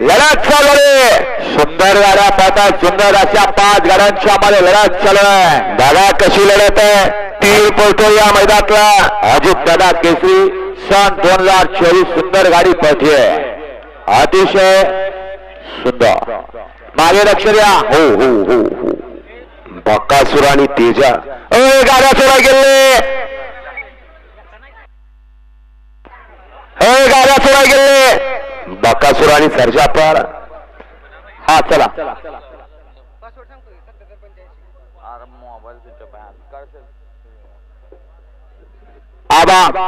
लढत चालू आहे. सुंदर गाड्या पाहतात सुंदर अशा पाच गाड्यांच्या मध्ये लढत चालू आहे. दादा कशी लढत आहे? तीळ पळतो या मैदानातला. अजित दादा केसरी सन दोन हजार चोवीस सुंदर गाडी पळते. अतिशय सुंदर. मागे लक्ष द्या. हो हो हो हो. बक्कासुर आणि तेजा. अय गाड्या चोरा गेले. अय गाड्या चोरा गेले. बक्कासुर आणि सर्जा पर हा चला. आबा.